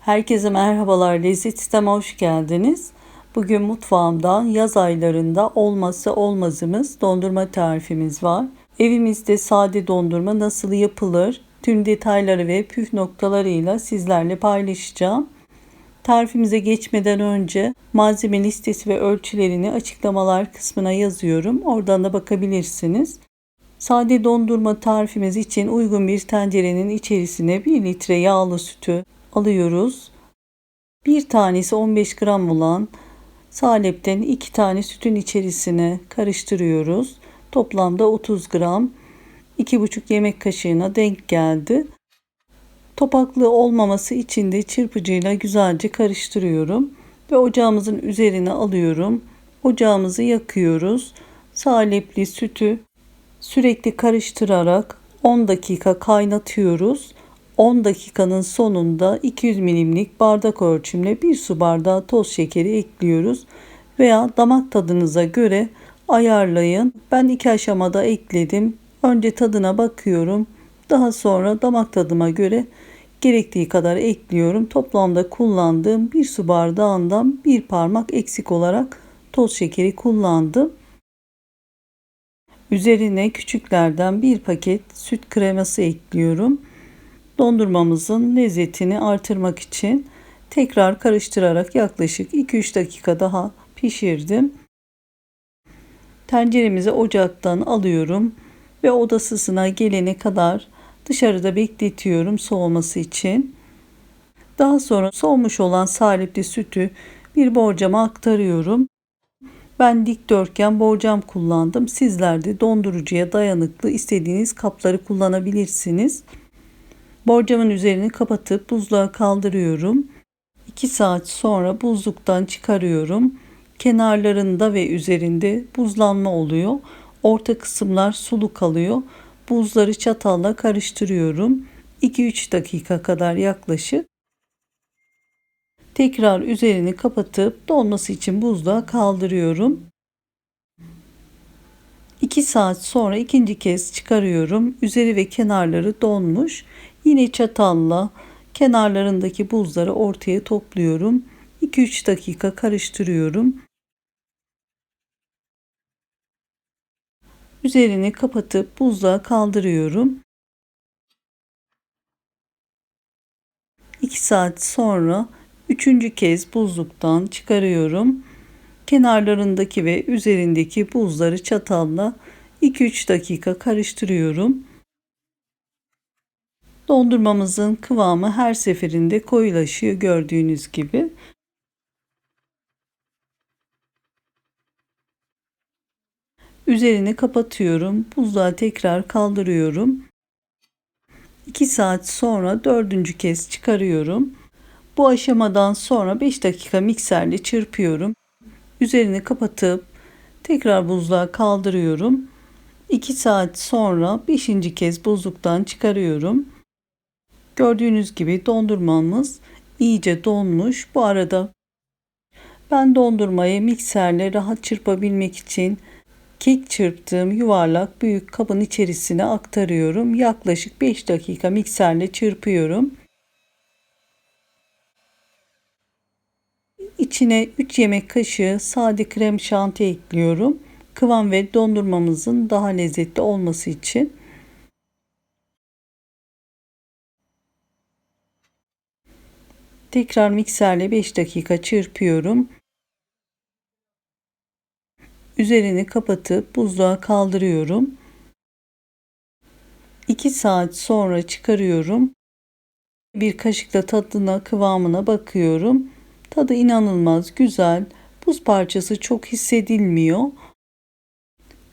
Herkese merhabalar. Lezzet Sistem'e hoş geldiniz. Bugün mutfağımdan yaz aylarında olmazsa olmazımız dondurma tarifimiz var. Evimizde sade dondurma nasıl yapılır? Tüm detayları ve püf noktalarıyla sizlerle paylaşacağım. Tarifimize geçmeden önce malzeme listesi ve ölçülerini açıklamalar kısmına yazıyorum. Oradan da bakabilirsiniz. Sade dondurma tarifimiz için uygun bir tencerenin içerisine 1 litre yağlı sütü alıyoruz. Bir tanesi 15 gram olan salepten iki tane sütün içerisine karıştırıyoruz. Toplamda 30 gram 2,5 yemek kaşığına denk geldi. Topaklı olmaması için de çırpıcıyla güzelce karıştırıyorum ve ocağımızın üzerine alıyorum. Ocağımızı yakıyoruz. Salepli sütü sürekli karıştırarak 10 dakika kaynatıyoruz. 10 dakikanın sonunda 200 milimlik bardak ölçümle 1 su bardağı toz şekeri ekliyoruz veya damak tadınıza göre ayarlayın. Ben iki aşamada ekledim. Önce tadına bakıyorum. Daha sonra damak tadıma göre gerektiği kadar ekliyorum. Toplamda kullandığım bir su bardağından bir parmak eksik olarak toz şekeri kullandım. Üzerine küçüklerden bir paket süt kreması ekliyorum. Dondurmamızın lezzetini artırmak için tekrar karıştırarak yaklaşık 2-3 dakika daha pişirdim. Tenceremizi ocaktan alıyorum ve odasısına gelene kadar dışarıda bekletiyorum soğuması için. Daha sonra soğumuş olan salepli sütü bir borcama aktarıyorum. Ben dikdörtgen borcam kullandım. Sizler de dondurucuya dayanıklı istediğiniz kapları kullanabilirsiniz. Borcamın üzerini kapatıp buzluğa kaldırıyorum. 2 saat sonra buzluktan çıkarıyorum. Kenarlarında ve üzerinde buzlanma oluyor. Orta kısımlar sulu kalıyor. Buzları çatalla karıştırıyorum. 2-3 dakika kadar yaklaşık. Tekrar üzerini kapatıp donması için buzluğa kaldırıyorum. 2 saat sonra ikinci kez çıkarıyorum. Üzeri ve kenarları donmuş. Yine çatalla kenarlarındaki buzları ortaya topluyorum. 2-3 dakika karıştırıyorum. Üzerini kapatıp buzluğa kaldırıyorum. 2 saat sonra üçüncü kez buzluktan çıkarıyorum. Kenarlarındaki ve üzerindeki buzları çatalla 2-3 dakika karıştırıyorum. Dondurmamızın kıvamı her seferinde koyulaşıyor gördüğünüz gibi. Üzerini kapatıyorum. Buzluğa tekrar kaldırıyorum. 2 saat sonra dördüncü kez çıkarıyorum. Bu aşamadan sonra 5 dakika mikserle çırpıyorum. Üzerini kapatıp tekrar buzluğa kaldırıyorum. 2 saat sonra 5. kez buzluktan çıkarıyorum. Gördüğünüz gibi dondurmamız iyice donmuş. Bu arada ben dondurmayı mikserle rahat çırpabilmek için kek çırptığım yuvarlak büyük kabın içerisine aktarıyorum. Yaklaşık 5 dakika mikserle çırpıyorum. İçine 3 yemek kaşığı sade krem şanti ekliyorum. Kıvam ve dondurmamızın daha lezzetli olması için. Tekrar mikserle 5 dakika çırpıyorum. Üzerini kapatıp buzluğa kaldırıyorum. 2 saat sonra çıkarıyorum. Bir kaşıkla tadına, kıvamına bakıyorum. Tadı inanılmaz güzel. Buz parçası çok hissedilmiyor.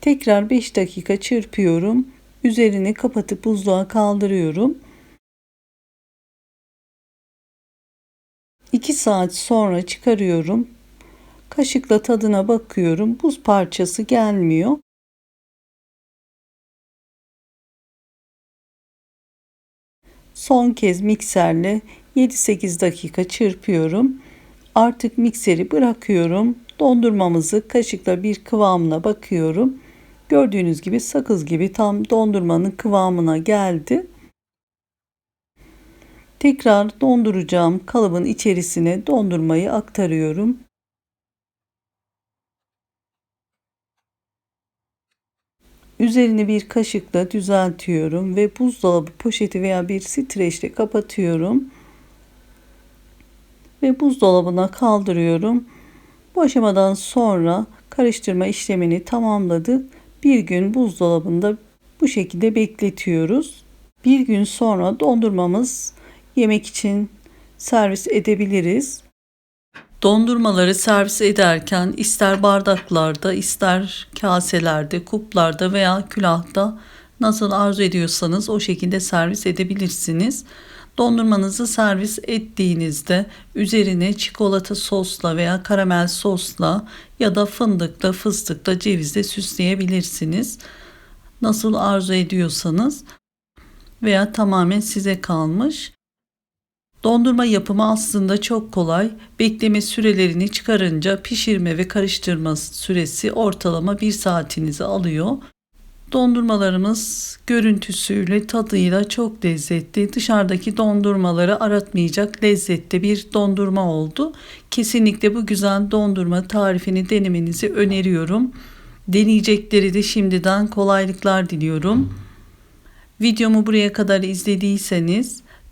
Tekrar 5 dakika çırpıyorum. Üzerini kapatıp buzluğa kaldırıyorum. 2 saat sonra çıkarıyorum. Kaşıkla tadına bakıyorum. Buz parçası gelmiyor. Son kez mikserle 7-8 dakika çırpıyorum. Artık mikseri bırakıyorum. Dondurmamızı kaşıkla bir kıvamına bakıyorum. Gördüğünüz gibi sakız gibi tam dondurmanın kıvamına geldi. Tekrar donduracağım kalıbın içerisine dondurmayı aktarıyorum. Üzerini bir kaşıkla düzeltiyorum ve buzdolabı poşeti veya bir streçle kapatıyorum. Ve buzdolabına kaldırıyorum. Bu aşamadan sonra karıştırma işlemini tamamladık. Bir gün buzdolabında bu şekilde bekletiyoruz. Bir gün sonra dondurmamız yemek için servis edebiliriz. Dondurmaları servis ederken ister bardaklarda, ister kaselerde, kuplarda veya külahta nasıl arzu ediyorsanız o şekilde servis edebilirsiniz. Dondurmanızı servis ettiğinizde üzerine çikolata sosla veya karamel sosla ya da fındıkla, fıstıkla, cevizle süsleyebilirsiniz. Nasıl arzu ediyorsanız veya tamamen size kalmış. Dondurma yapımı aslında çok kolay. Bekleme sürelerini çıkarınca pişirme ve karıştırma süresi ortalama 1 saatinizi alıyor. Dondurmalarımız görüntüsüyle tadıyla çok lezzetli. Dışarıdaki dondurmaları aratmayacak lezzette bir dondurma oldu. Kesinlikle bu güzel dondurma tarifini denemenizi öneriyorum. Deneyecekleri de şimdiden kolaylıklar diliyorum. Videomu buraya kadar izlediyseniz,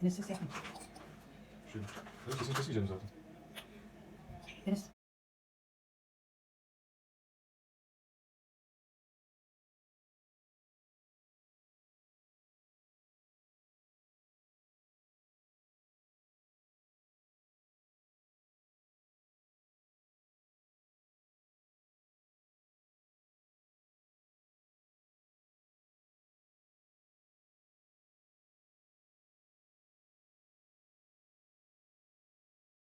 Nächste Sachen. Schön. Das sind das wieder Sachen. Yes.